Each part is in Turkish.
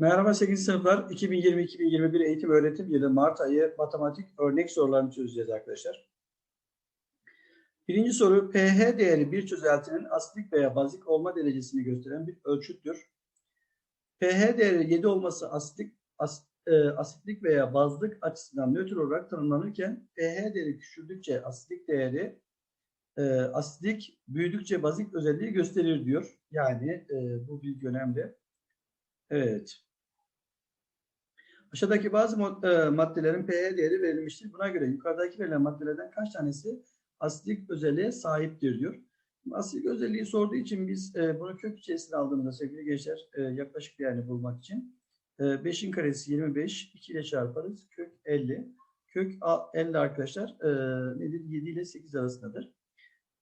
Merhaba 8. sınıflar. 2020-2021 eğitim öğretim yılı Mart ayı matematik örnek sorularını çözeceğiz arkadaşlar. Birinci soru pH değeri bir çözeltinin asitlik veya bazik olma derecesini gösteren bir ölçüttür. pH değeri 7 olması asitlik, as, e, asitlik veya bazlık açısından nötr olarak tanımlanırken pH değeri küçüldükçe asitlik değeri e, asitlik büyüdükçe bazik özelliği gösterir diyor. Yani e, bu bilgi önemli. Evet. Aşağıdaki bazı e, maddelerin pH değeri verilmiştir. Buna göre yukarıdaki verilen maddelerden kaç tanesi asitlik özelliğe sahiptir diyor. Asitlik özelliği sorduğu için biz e, bunu kök içerisine aldığımızda sevgili gençler e, yaklaşık değerini bulmak için 5'in karesi 25, 2 ile çarparız. Kök 50. Kök 50 arkadaşlar nedir? 7 ile 8 arasındadır.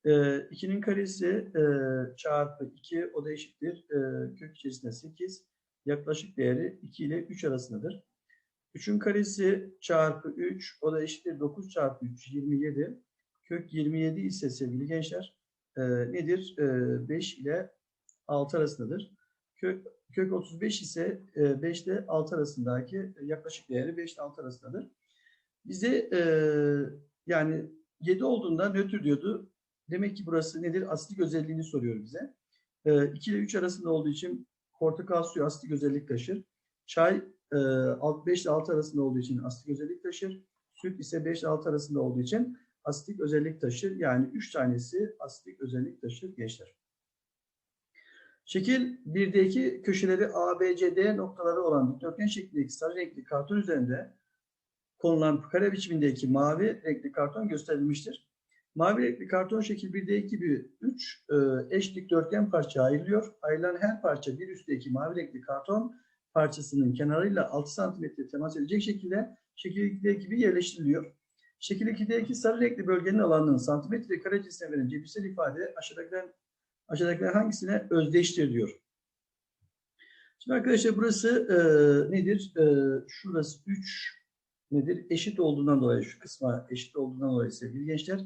2'nin karesi çarpı 2 o da eşittir. Kök içerisinde 8. Yaklaşık değeri 2 ile 3 arasındadır. 3'ün karesi çarpı 3 o da eşittir 9 çarpı 3 27. Kök 27 ise sevgili gençler e, nedir? E, 5 ile 6 arasındadır. Kök, kök 35 ise e, 5 ile 6 arasındaki yaklaşık değeri 5 ile 6 arasındadır. Bize e, yani 7 olduğunda nötr diyordu. Demek ki burası nedir? Asitlik özelliğini soruyor bize. E, 2 ile 3 arasında olduğu için portakal suyu asitlik özellik taşır. Çay 5 ile 6 arasında olduğu için asitlik özellik taşır. Süt ise 5 ile 6 arasında olduğu için asitlik özellik taşır. Yani 3 tanesi asitlik özellik taşır gençler. Şekil 1'deki köşeleri A, B, C, D noktaları olan dikdörtgen şeklindeki sarı renkli karton üzerinde konulan kare biçimindeki mavi renkli karton gösterilmiştir. Mavi renkli karton şekil 1'de gibi 3 eş dikdörtgen parça ayrılıyor. Ayrılan her parça bir üstteki mavi renkli karton parçasının kenarıyla 6 cm temas edecek şekilde şekil 2'de gibi yerleştiriliyor. Şekil 2'deki sarı renkli bölgenin alanının santimetre kare cinsine veren cebirsel ifade aşağıdakiler, aşağıdakiler hangisine özdeştir diyor. Şimdi arkadaşlar burası e, nedir? E, şurası 3 nedir? Eşit olduğundan dolayı şu kısma eşit olduğundan dolayı sevgili gençler.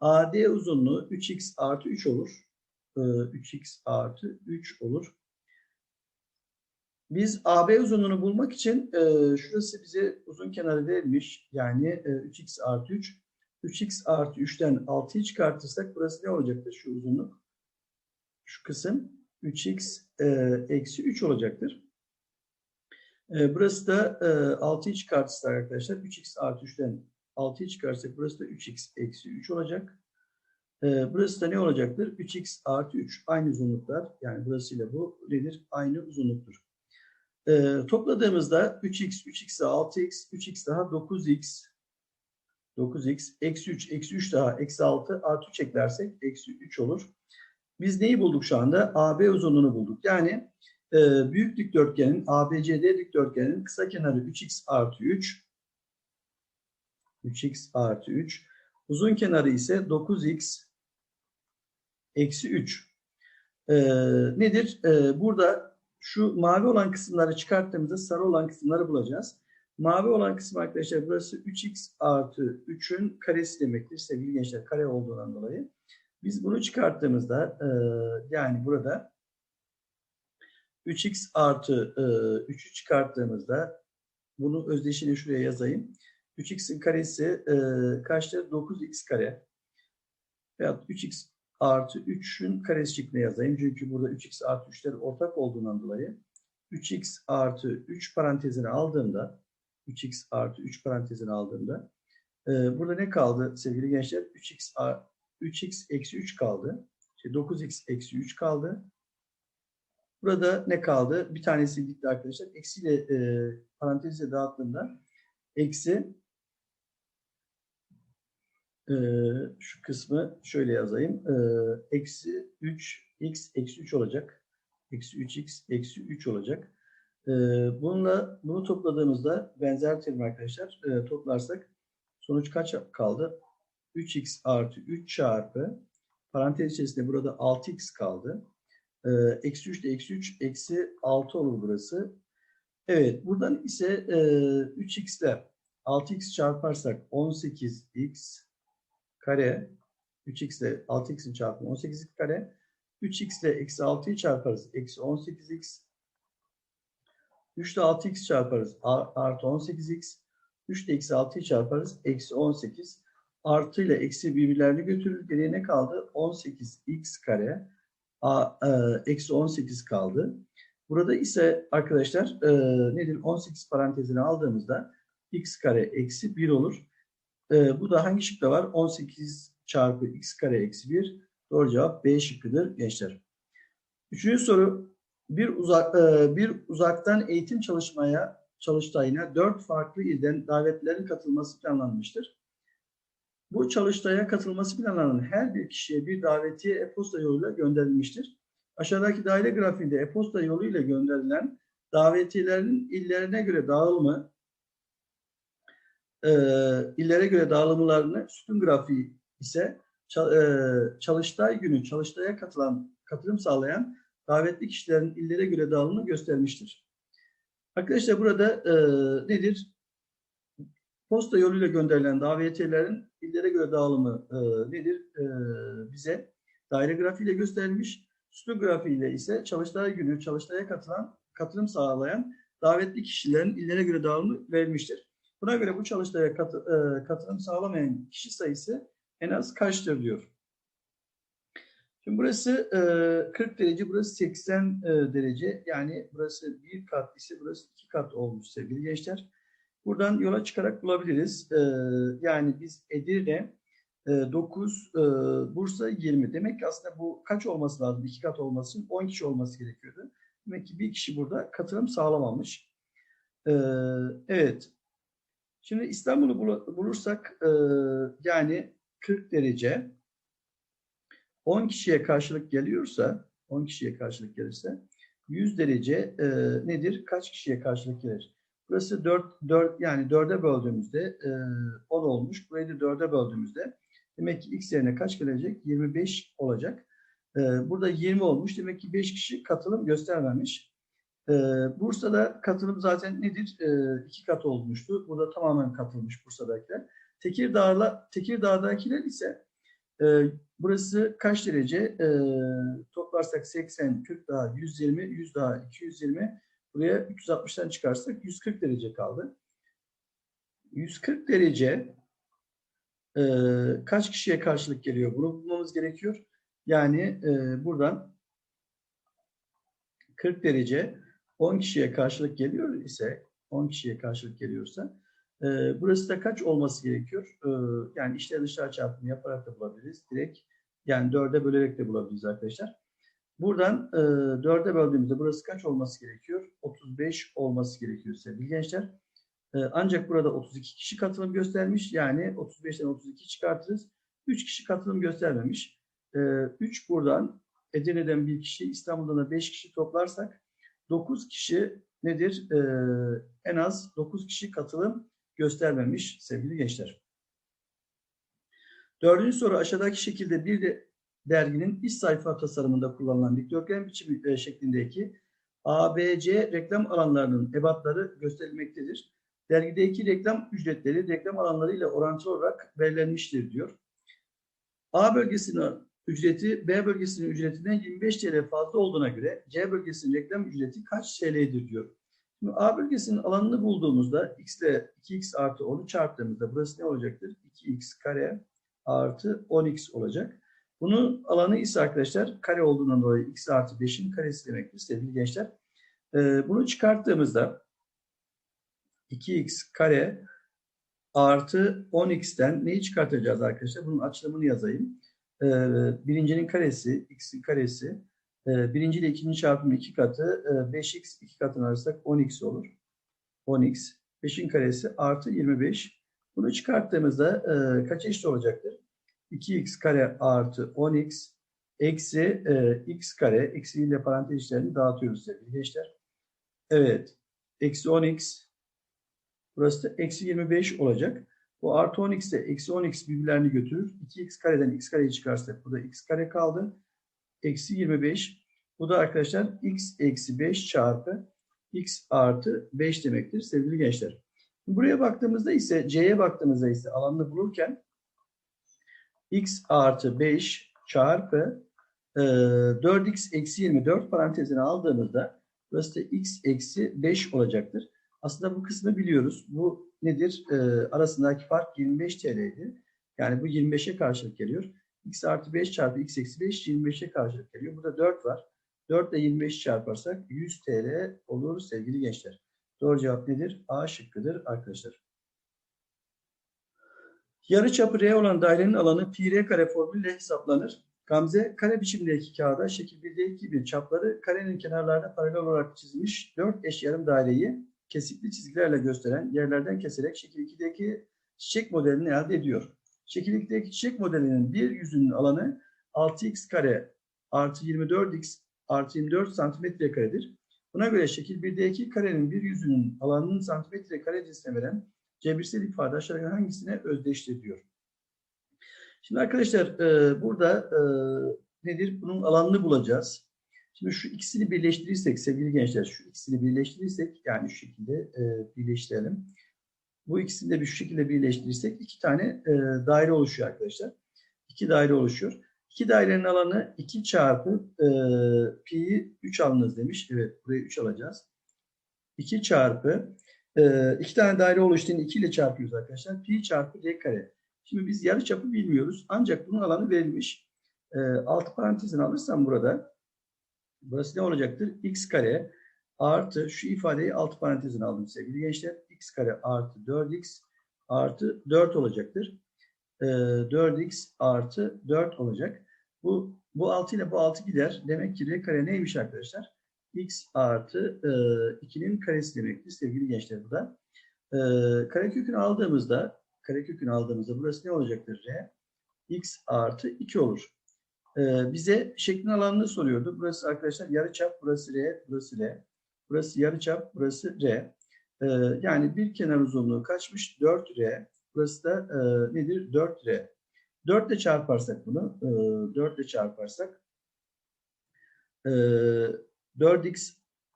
AD uzunluğu 3x artı 3 olur. E, 3x artı 3 olur. Biz AB uzunluğunu bulmak için e, şurası bize uzun kenarı verilmiş. Yani e, 3x artı 3. 3x artı 3'ten 6'yı çıkartırsak burası ne olacaktır şu uzunluk? Şu kısım 3x e, eksi 3 olacaktır. E, burası da e, 6'yı çıkartırsak arkadaşlar 3x artı 3'ten 6'yı çıkarsak burası da 3x eksi 3 olacak. E, burası da ne olacaktır? 3x artı 3 aynı uzunluklar. Yani burasıyla bu nedir? Aynı uzunluktur. E, topladığımızda 3x, 3x daha 6x, 3x daha 9x, 9x, eksi 3, eksi 3 daha eksi 6 artı 3 eklersek eksi 3 olur. Biz neyi bulduk şu anda? AB uzunluğunu bulduk. Yani e, büyük dikdörtgenin, ABCD dikdörtgenin kısa kenarı 3x artı 3, 3x artı 3, uzun kenarı ise 9x eksi 3. E, nedir? E, burada şu mavi olan kısımları çıkarttığımızda sarı olan kısımları bulacağız. Mavi olan kısım arkadaşlar burası 3x artı 3'ün karesi demektir sevgili gençler kare olduğundan dolayı. Biz bunu çıkarttığımızda e, yani burada 3x artı e, 3'ü çıkarttığımızda bunu özdeşini şuraya yazayım. 3x'in karesi e, kaçtır? 9x kare. Veyahut 3x artı 3'ün karesi şeklinde yazayım. Çünkü burada 3x artı 3'ler ortak olduğundan dolayı 3x artı 3 parantezini aldığımda 3x artı 3 parantezini aldığımda e, burada ne kaldı sevgili gençler? 3x 3x eksi 3 kaldı. İşte 9x eksi 3 kaldı. Burada ne kaldı? Bir tanesi gitti arkadaşlar. Eksiyle e, parantezle dağıttığımda eksi e, şu kısmı şöyle yazayım. E, eksi 3x eksi 3 olacak. Eksi 3x eksi 3 olacak. E, bununla bunu topladığımızda benzer terim arkadaşlar e, toplarsak sonuç kaç kaldı? 3x artı 3 çarpı parantez içerisinde burada 6x kaldı. Eksi 3 de eksi 3 eksi 6 olur burası. Evet buradan ise e, 3x ile 6x çarparsak 18x kare 3x ile 6x'in çarpımı 18x kare 3x ile eksi 6'yı çarparız. Eksi 18x 3 ile 6x çarparız. Artı 18x. 3 ile eksi 6'yı çarparız. Eksi 18. Artı ile eksi birbirlerini götürür. Geriye ne kaldı? 18x kare. A, e, eksi 18 kaldı. Burada ise arkadaşlar e, nedir? 18 parantezine aldığımızda x kare eksi 1 olur. E, bu da hangi şıkta var? 18 çarpı x kare eksi 1. Doğru cevap B şıkkıdır gençler. Üçüncü soru. Bir, uzak, e, bir uzaktan eğitim çalışmaya çalıştayına dört farklı ilden davetlilerin katılması planlanmıştır. Bu çalıştaya katılması planlanan her bir kişiye bir davetiye e-posta yoluyla gönderilmiştir. Aşağıdaki daire grafiğinde e-posta yoluyla gönderilen davetiyelerin illerine göre dağılımı e, illere göre dağılımlarını sütun grafiği ise e, çalıştay günü çalıştaya katılan katılım sağlayan davetli kişilerin illere göre dağılımını göstermiştir. Arkadaşlar burada e, nedir? Posta yoluyla gönderilen davetiyelerin illere göre dağılımı e, nedir? E, bize daire grafiğiyle gösterilmiş. Sütun grafiğiyle ise çalıştay günü çalıştaya katılan katılım sağlayan davetli kişilerin illere göre dağılımı verilmiştir. Buna göre bu çalıştaya katı, e, katılım sağlamayan kişi sayısı en az kaçtır diyor. Şimdi burası e, 40 derece, burası 80 e, derece. Yani burası bir kat ise burası iki kat olmuş sevgili gençler. Buradan yola çıkarak bulabiliriz. E, yani biz Edirne e, 9, e, Bursa 20. Demek ki aslında bu kaç olması lazım? İki kat olması için 10 kişi olması gerekiyordu. Demek ki bir kişi burada katılım sağlamamış. E, evet. Şimdi İstanbul'u bul- bulursak e, yani 40 derece 10 kişiye karşılık geliyorsa 10 kişiye karşılık gelirse 100 derece e, nedir? Kaç kişiye karşılık gelir? Burası 4, 4 yani 4'e böldüğümüzde e, 10 olmuş. Burayı da 4'e böldüğümüzde demek ki x yerine kaç gelecek? 25 olacak. E, burada 20 olmuş. Demek ki 5 kişi katılım göstermemiş. E, Bursa'da katılım zaten nedir? E, iki kat olmuştu. Burada tamamen katılmış Bursa'dakiler. Tekirdağ'la Tekirdağ'dakiler ise e, burası kaç derece? E, toplarsak 80, 40 daha 120, 100 daha 220. Buraya 360'tan çıkarsak 140 derece kaldı. 140 derece e, kaç kişiye karşılık geliyor? Bunu bulmamız gerekiyor. Yani e, buradan 40 derece 10 kişiye karşılık geliyor ise 10 kişiye karşılık geliyorsa e, burası da kaç olması gerekiyor? E, yani içler dışlar çarpımı yaparak da bulabiliriz. Direkt yani 4'e bölerek de bulabiliriz arkadaşlar. Buradan e, 4'e böldüğümüzde burası kaç olması gerekiyor? 35 olması gerekiyor sevgili gençler. E, ancak burada 32 kişi katılım göstermiş. Yani 35'ten 32 çıkartırız. 3 kişi katılım göstermemiş. E, 3 buradan Edirne'den 1 kişi, İstanbul'dan da 5 kişi toplarsak 9 kişi nedir? E, en az 9 kişi katılım göstermemiş sevgili gençler. Dördüncü soru aşağıdaki şekilde bir de derginin iç sayfa tasarımında kullanılan dikdörtgen biçimi e, şeklindeki ABC reklam alanlarının ebatları gösterilmektedir. Dergideki reklam ücretleri reklam alanları ile orantılı olarak belirlenmiştir diyor. A bölgesinin ücreti B bölgesinin ücretinden 25 TL fazla olduğuna göre C bölgesinin reklam ücreti kaç TL'dir diyor. Şimdi A bölgesinin alanını bulduğumuzda x ile 2x artı 10'u çarptığımızda burası ne olacaktır? 2x kare artı 10x olacak. Bunun alanı ise arkadaşlar kare olduğundan dolayı x artı 5'in karesi demektir sevgili gençler. Ee, bunu çıkarttığımızda 2x kare artı 10x'ten neyi çıkartacağız arkadaşlar? Bunun açılımını yazayım. Ee, birincinin karesi, x'in karesi. Ee, birinci ile ikinci çarpımı iki katı. Ee, 5x iki katını alırsak 10x olur. 10x. 5'in karesi artı 25. Bunu çıkarttığımızda e, kaç eşit olacaktır? 2x kare artı 10x eksi e, x kare eksi ile parantez işlerini dağıtıyoruz sevgili gençler. Evet. Eksi 10x burası da eksi 25 olacak. Bu artı 10x ile eksi 10x birbirlerini götürür. 2x kareden x kareyi çıkarsak burada x kare kaldı. Eksi 25. Bu da arkadaşlar x eksi 5 çarpı x artı 5 demektir sevgili gençler. Buraya baktığımızda ise c'ye baktığımızda ise alanını bulurken x artı 5 çarpı e, 4x eksi 24 parantezine aldığımızda Burası da x eksi 5 olacaktır. Aslında bu kısmı biliyoruz. Bu nedir? Ee, arasındaki fark 25 TL'ydi. Yani bu 25'e karşılık geliyor. x artı 5 çarpı x eksi 5 25'e karşılık geliyor. Burada 4 var. 4 ile 25 çarparsak 100 TL olur sevgili gençler. Doğru cevap nedir? A şıkkıdır arkadaşlar. Yarıçapı R olan dairenin alanı pi r kare formülüyle hesaplanır. Gamze kare biçimdeki kağıda şekil 1'deki gibi çapları karenin kenarlarına paralel olarak çizilmiş 4 eş yarım daireyi kesikli çizgilerle gösteren yerlerden keserek şekil 2'deki çiçek modelini elde ediyor. Şekil 2'deki çiçek modelinin bir yüzünün alanı 6x kare artı 24x artı 24 santimetre karedir. Buna göre şekil 1'deki karenin bir yüzünün alanının santimetre kare cinsine veren cebirsel ifade aşağıdaki hangisine özdeştir diyor. Şimdi arkadaşlar e, burada e, nedir? Bunun alanını bulacağız. Şimdi şu ikisini birleştirirsek sevgili gençler şu ikisini birleştirirsek yani şu şekilde e, birleştirelim. Bu ikisini de bir şu şekilde birleştirirsek iki tane e, daire oluşuyor arkadaşlar. İki daire oluşuyor. İki dairenin alanı 2 çarpı e, pi'yi 3 alınız demiş. Evet buraya 3 alacağız. 2 çarpı e, iki tane daire oluştuğunu 2 ile çarpıyoruz arkadaşlar. Pi çarpı d kare. Şimdi biz yarı çapı bilmiyoruz. Ancak bunun alanı verilmiş. E, alt parantezini alırsam burada burası ne olacaktır? x kare artı şu ifadeyi alt parantezine aldım sevgili gençler. x kare artı 4x artı 4 olacaktır. E, 4x artı 4 olacak. Bu bu 6 ile bu 6 gider. Demek ki r kare neymiş arkadaşlar? x artı e, 2'nin karesi demektir sevgili gençler bu da. E, karekökünü aldığımızda karekökünü aldığımızda burası ne olacaktır r? x artı 2 olur. E, bize şeklin alanını soruyordu. Burası arkadaşlar yarıçap, burası r, burası r. Burası yarıçap, burası r. E, yani bir kenar uzunluğu kaçmış? 4r. Burası da e, nedir? 4r. 4 ile çarparsak bunu, e, 4 ile çarparsak e, 4x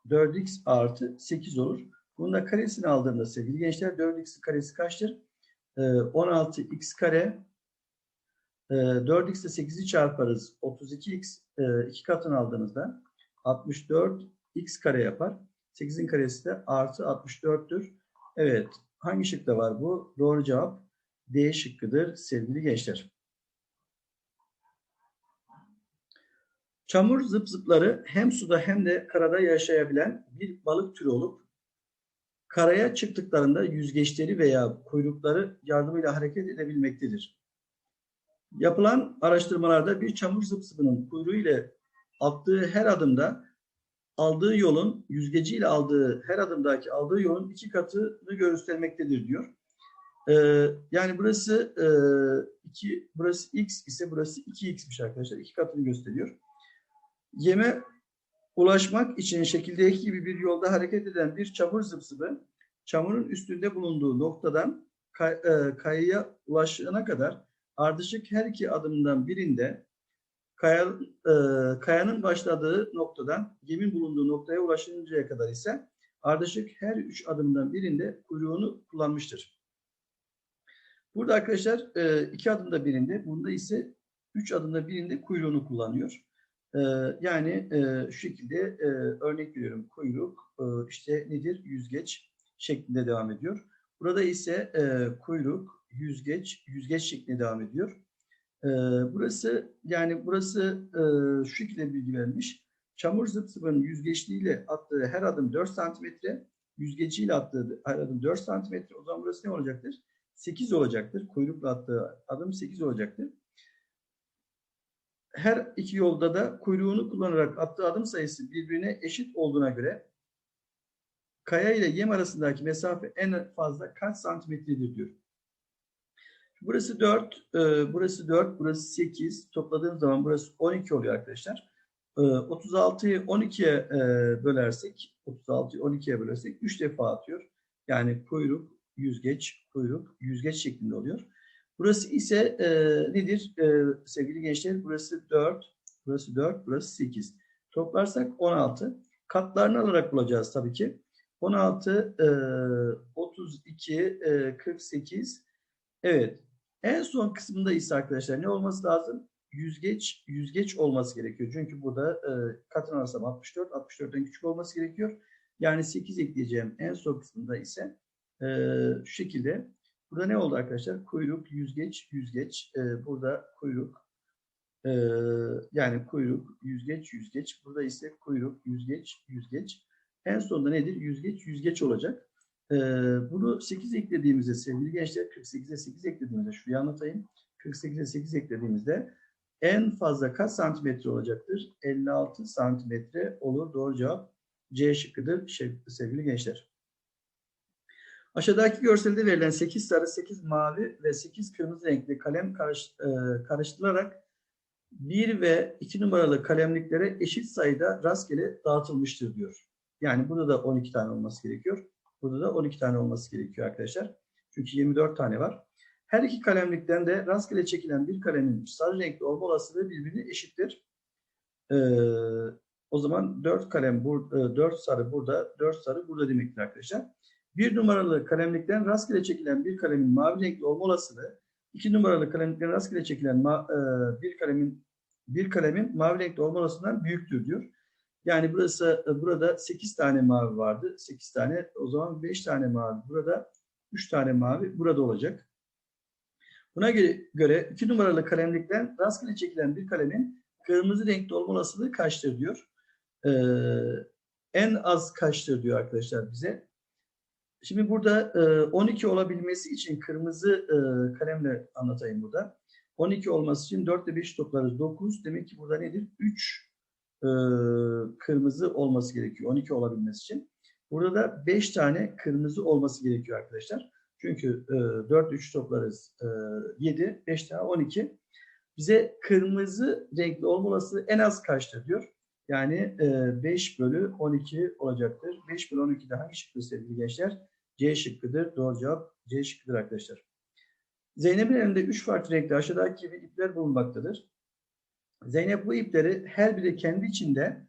4x artı 8 olur. Bunun da karesini aldığımda sevgili gençler 4x'in karesi kaçtır? E, 16x kare e, 4x ile 8'i çarparız. 32x e, iki katını aldığımızda 64x kare yapar. 8'in karesi de artı 64'tür. Evet. Hangi şıkta var bu? Doğru cevap D şıkkıdır sevgili gençler. Çamur zıp zıpları hem suda hem de karada yaşayabilen bir balık türü olup karaya çıktıklarında yüzgeçleri veya kuyrukları yardımıyla hareket edebilmektedir. Yapılan araştırmalarda bir çamur zıp zıpının kuyruğu ile attığı her adımda aldığı yolun yüzgeciyle aldığı her adımdaki aldığı yolun iki katını göstermektedir diyor. Ee, yani burası e, iki, burası x ise burası 2x'miş arkadaşlar. iki katını gösteriyor. Yeme ulaşmak için şekildeki gibi bir yolda hareket eden bir çamur zıpsıbı çamurun üstünde bulunduğu noktadan kay, e, kayaya ulaşana kadar ardışık her iki adımdan birinde kaya, e, kayanın başladığı noktadan gemin bulunduğu noktaya ulaşıncaya kadar ise ardışık her üç adımdan birinde kuyruğunu kullanmıştır. Burada arkadaşlar e, iki adımda birinde, bunda ise üç adımda birinde kuyruğunu kullanıyor. E, yani e, şu şekilde e, örnek veriyorum kuyruk e, işte nedir yüzgeç şeklinde devam ediyor. Burada ise e, kuyruk yüzgeç yüzgeç şeklinde devam ediyor. E, burası yani burası e, şu şekilde bilgi vermiş. Çamur zıp zıpının yüzgeçliğiyle attığı her adım 4 santimetre, yüzgeciyle attığı her adım 4 santimetre. O zaman burası ne olacaktır? 8 olacaktır. Kuyrukla attığı adım 8 olacaktır. Her iki yolda da kuyruğunu kullanarak attığı adım sayısı birbirine eşit olduğuna göre kaya ile yem arasındaki mesafe en fazla kaç santimetredir diyor. Burası 4, e, burası 4, burası 8. Topladığım zaman burası 12 oluyor arkadaşlar. E, 36'yı 12'ye e, bölersek, 36'yı 12'ye bölersek 3 defa atıyor. Yani kuyruk, yüzgeç, kuyruk, yüzgeç şeklinde oluyor. Burası ise e, nedir e, sevgili gençler? Burası 4, burası 4, burası 8. Toplarsak 16. Katlarını alarak bulacağız tabii ki. 16, e, 32, e, 48. Evet. En son kısmında ise arkadaşlar ne olması lazım? yüzgeç yüzgeç olması gerekiyor. Çünkü burada e, katlanarsam 64, 64'ten küçük olması gerekiyor. Yani 8 ekleyeceğim en son kısmında ise e, şu şekilde. Burada ne oldu arkadaşlar? Kuyruk, yüzgeç, yüzgeç. E, burada kuyruk, e, yani kuyruk, yüzgeç, yüzgeç. Burada ise kuyruk, yüzgeç, yüzgeç. En sonunda nedir? Yüzgeç, yüzgeç olacak. E, bunu 8 eklediğimizde sevgili gençler 48'e 8 eklediğimizde şurayı anlatayım. 48'e 8 eklediğimizde en fazla kaç santimetre olacaktır? 56 santimetre olur. Doğru cevap C şıkkıdır sevgili gençler. Aşağıdaki görselde verilen 8 sarı, 8 mavi ve 8 kırmızı renkli kalem karış, e, karıştırılarak 1 ve 2 numaralı kalemliklere eşit sayıda rastgele dağıtılmıştır diyor. Yani burada da 12 tane olması gerekiyor. Burada da 12 tane olması gerekiyor arkadaşlar. Çünkü 24 tane var. Her iki kalemlikten de rastgele çekilen bir kalemin sarı renkli olma olasılığı birbirine eşittir. Ee, o zaman 4 kalem, bur, 4 sarı burada, 4 sarı burada demektir arkadaşlar. Bir numaralı kalemlikten rastgele çekilen bir kalemin mavi renkli olma olasılığı, iki numaralı kalemlikten rastgele çekilen e, bir kalemin bir kalemin mavi renkli olma olasılığından büyüktür diyor. Yani burası burada 8 tane mavi vardı. 8 tane. O zaman 5 tane mavi. Burada 3 tane mavi burada olacak. Buna göre 2 numaralı kalemlikten rastgele çekilen bir kalemin kırmızı renkli olma olasılığı kaçtır diyor. Ee, en az kaçtır diyor arkadaşlar bize. Şimdi burada e, 12 olabilmesi için kırmızı e, kalemle anlatayım burada. 12 olması için 4 ile 5 toplarız 9. Demek ki burada nedir? 3 e, kırmızı olması gerekiyor 12 olabilmesi için. Burada da 5 tane kırmızı olması gerekiyor arkadaşlar. Çünkü e, 4 3 toplarız e, 7, 5 tane 12. Bize kırmızı renkli olma olasılığı en az kaçtır diyor. Yani e, 5 bölü 12 olacaktır. 5 bölü 12 de hangi şıkkıdır sevgili gençler? C şıkkıdır. Doğru cevap C şıkkıdır arkadaşlar. Zeynep'in elinde 3 farklı renkli aşağıdaki gibi ipler bulunmaktadır. Zeynep bu ipleri her biri kendi içinde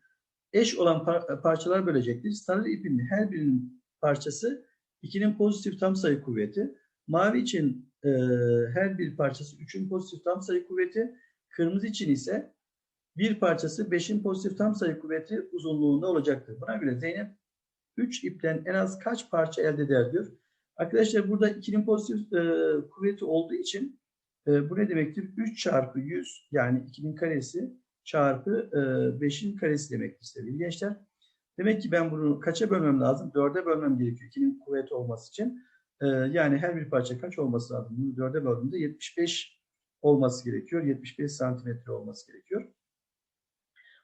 eş olan par parçalar bölecektir. Sarı ipin her birinin parçası 2'nin pozitif tam sayı kuvveti. Mavi için e, her bir parçası 3'ün pozitif tam sayı kuvveti. Kırmızı için ise bir parçası 5'in pozitif tam sayı kuvveti uzunluğunda olacaktır. Buna göre Zeynep 3 ipten en az kaç parça elde eder diyor. Arkadaşlar burada 2'nin pozitif e, kuvveti olduğu için e, bu ne demektir? 3 çarpı 100 yani 2'nin karesi çarpı e, 5'in karesi demektir sevgili gençler. Demek ki ben bunu kaça bölmem lazım? 4'e bölmem gerekiyor 2'nin kuvveti olması için. E, yani her bir parça kaç olması lazım? Bunu 4'e böldüğümde 75 olması gerekiyor. 75 santimetre olması gerekiyor.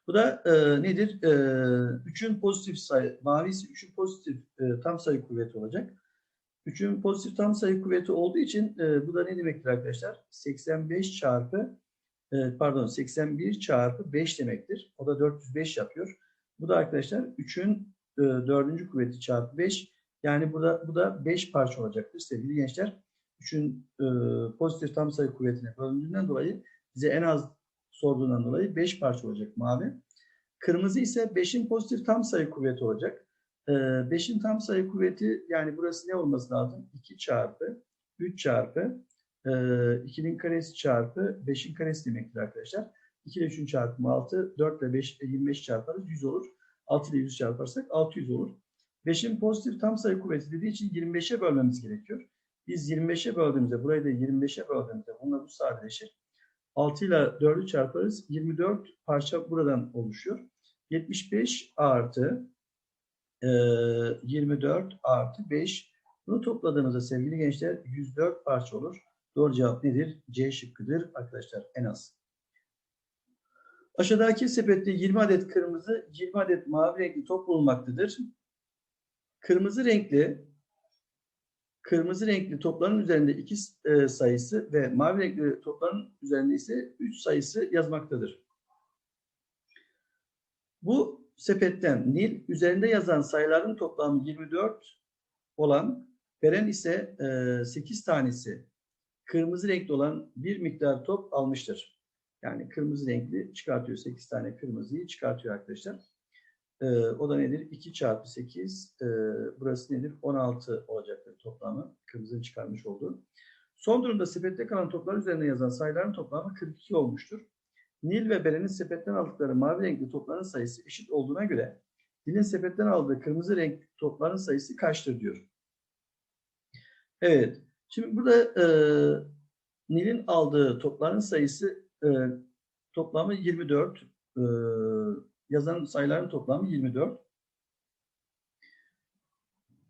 Bu da e, nedir? E, 3'ün pozitif sayı, mavisi 3'ün pozitif e, tam sayı kuvveti olacak. 3'ün pozitif tam sayı kuvveti olduğu için e, bu da ne demektir arkadaşlar? 85 çarpı e, pardon 81 çarpı 5 demektir. O da 405 yapıyor. Bu da arkadaşlar 3'ün e, 4. kuvveti çarpı 5. Yani burada bu da 5 parça olacaktır sevgili gençler. 3'ün e, pozitif tam sayı kuvvetine bölündüğünden dolayı bize en az sorduğundan dolayı 5 parça olacak mavi. Kırmızı ise 5'in pozitif tam sayı kuvveti olacak. 5'in tam sayı kuvveti yani burası ne olması lazım? 2 çarpı 3 çarpı 2'nin karesi çarpı 5'in karesi demektir arkadaşlar. 2 ile 3'ün çarpımı 6, 4 ile 5 25 çarparız 100 olur. 6 ile 100 çarparsak 600 olur. 5'in pozitif tam sayı kuvveti dediği için 25'e bölmemiz gerekiyor. Biz 25'e böldüğümüzde, burayı da 25'e böldüğümüzde bununla bu sadeleşir. 6 ile 4'ü çarparız. 24 parça buradan oluşuyor. 75 artı 24 artı 5. Bunu topladığımızda sevgili gençler 104 parça olur. Doğru cevap nedir? C şıkkıdır arkadaşlar en az. Aşağıdaki sepette 20 adet kırmızı, 20 adet mavi renkli top bulunmaktadır. Kırmızı renkli kırmızı renkli topların üzerinde 2 e, sayısı ve mavi renkli topların üzerinde ise 3 sayısı yazmaktadır. Bu sepetten Nil üzerinde yazan sayıların toplamı 24 olan veren ise e, 8 tanesi kırmızı renkli olan bir miktar top almıştır. Yani kırmızı renkli çıkartıyor. 8 tane kırmızıyı çıkartıyor arkadaşlar. E, o da nedir? 2 çarpı 8. E, burası nedir? 16 olacaktır toplamı. Kırmızının çıkarmış olduğu. Son durumda sepette kalan toplar üzerine yazan sayıların toplamı 42 olmuştur. Nil ve Beren'in sepetten aldıkları mavi renkli topların sayısı eşit olduğuna göre Nil'in sepetten aldığı kırmızı renk topların sayısı kaçtır diyor. Evet. Şimdi burada e, Nil'in aldığı topların sayısı e, toplamı 24. E, yazan sayıların toplamı 24.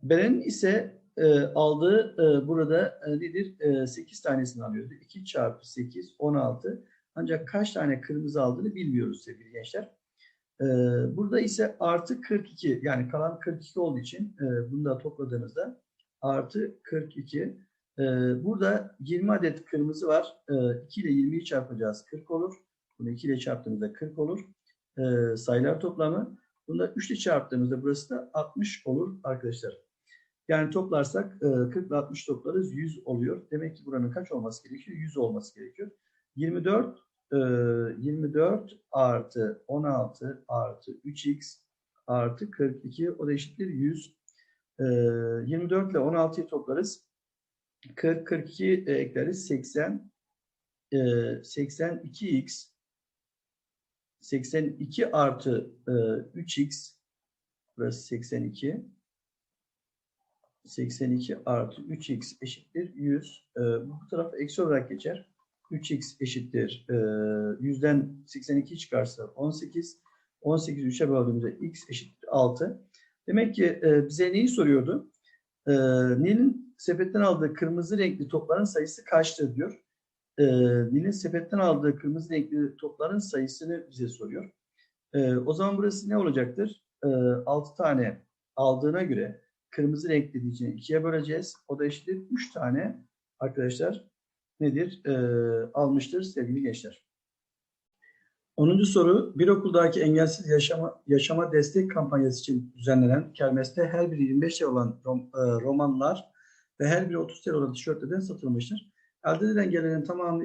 Beren'in ise e, aldığı e, burada e, nedir? E, 8 tanesini alıyordu. 2 çarpı 8 16. Ancak kaç tane kırmızı aldığını bilmiyoruz sevgili gençler. E, burada ise artı 42 yani kalan 42 olduğu için e, bunu da topladığınızda artı 42. E, burada 20 adet kırmızı var. E, 2 ile 20'yi çarpacağız 40 olur. Bunu 2 ile çarptığımızda 40 olur. E, sayılar toplamı. Bunu 3 ile çarptığımızda burası da 60 olur arkadaşlar. Yani toplarsak e, 40 ile 60 toplarız 100 oluyor. Demek ki buranın kaç olması gerekiyor? 100 olması gerekiyor. 24 e, 24 artı 16 artı 3x artı 42 o da eşittir 100. E, 24 ile 16'yı toplarız. 40 42 ekleriz 80 e, 82x 82 artı e, 3x burası 82 82 artı 3x eşittir 100. E, bu taraf eksi olarak geçer. 3x eşittir. E, 100'den 82 çıkarsa 18. 18 3'e böldüğümüzde x eşittir 6. Demek ki e, bize neyi soruyordu? E, Nil'in sepetten aldığı kırmızı renkli topların sayısı kaçtır diyor. E, Nil'in sepetten aldığı kırmızı renkli topların sayısını bize soruyor. E, o zaman burası ne olacaktır? E, 6 tane aldığına göre kırmızı renk dediği için ikiye böleceğiz. O da eşittir 3 tane arkadaşlar nedir? E, almıştır sevgili gençler. 10. soru bir okuldaki engelsiz yaşama, yaşama destek kampanyası için düzenlenen kermeste her biri 25 TL olan rom, e, romanlar ve her biri 30 TL olan tişörtlerden satılmıştır. Elde edilen gelirin tamamı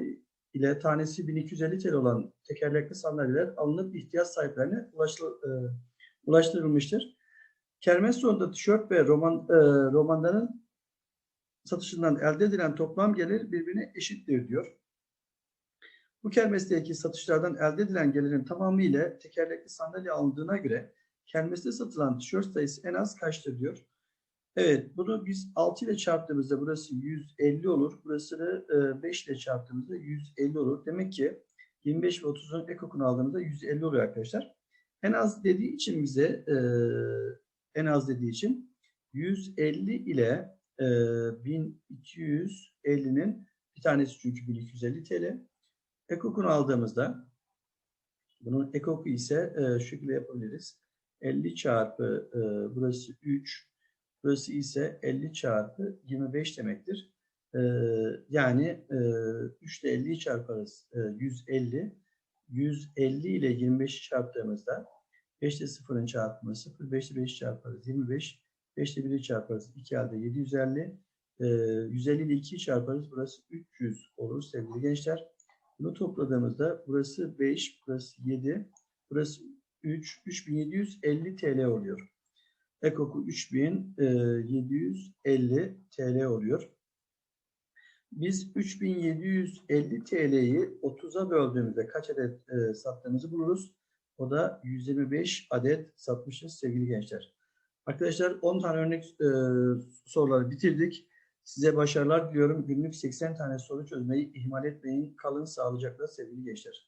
ile tanesi 1250 TL olan tekerlekli sandalyeler alınıp ihtiyaç sahiplerine ulaştı, e, ulaştırılmıştır. Kermes sonunda tişört ve roman, e, romanların satışından elde edilen toplam gelir birbirine eşittir diyor. Bu kermesteki satışlardan elde edilen gelirin tamamı ile tekerlekli sandalye alındığına göre kermeste satılan tişört sayısı en az kaçtır diyor. Evet bunu biz 6 ile çarptığımızda burası 150 olur. Burası 5 ile çarptığımızda 150 olur. Demek ki 25 ve 30'un ekokunu aldığımızda 150 oluyor arkadaşlar. En az dediği için bize e, en az dediği için 150 ile e, 1250'nin bir tanesi çünkü 1250 TL. Ekokunu aldığımızda bunun ekoku ise e, şekilde yapabiliriz. 50 çarpı e, burası 3 burası ise 50 çarpı 25 demektir. E, yani e, 3 ile 50'yi çarparız. E, 150 150 ile 25'i çarptığımızda 5 ile 0'ın çarpımı 0, 5 ile 5 çarparız 25, 5 ile 1'i çarparız 2 elde 750, e, 150 ile 2'yi çarparız burası 300 olur sevgili gençler. Bunu topladığımızda burası 5, burası 7, burası 3, 3750 TL oluyor. Ekoku 3750 TL oluyor. Biz 3750 TL'yi 30'a böldüğümüzde kaç adet e, sattığımızı buluruz. O da 125 adet satmışız sevgili gençler. Arkadaşlar 10 tane örnek e, soruları bitirdik. Size başarılar diliyorum. Günlük 80 tane soru çözmeyi ihmal etmeyin. Kalın sağlıcakla sevgili gençler.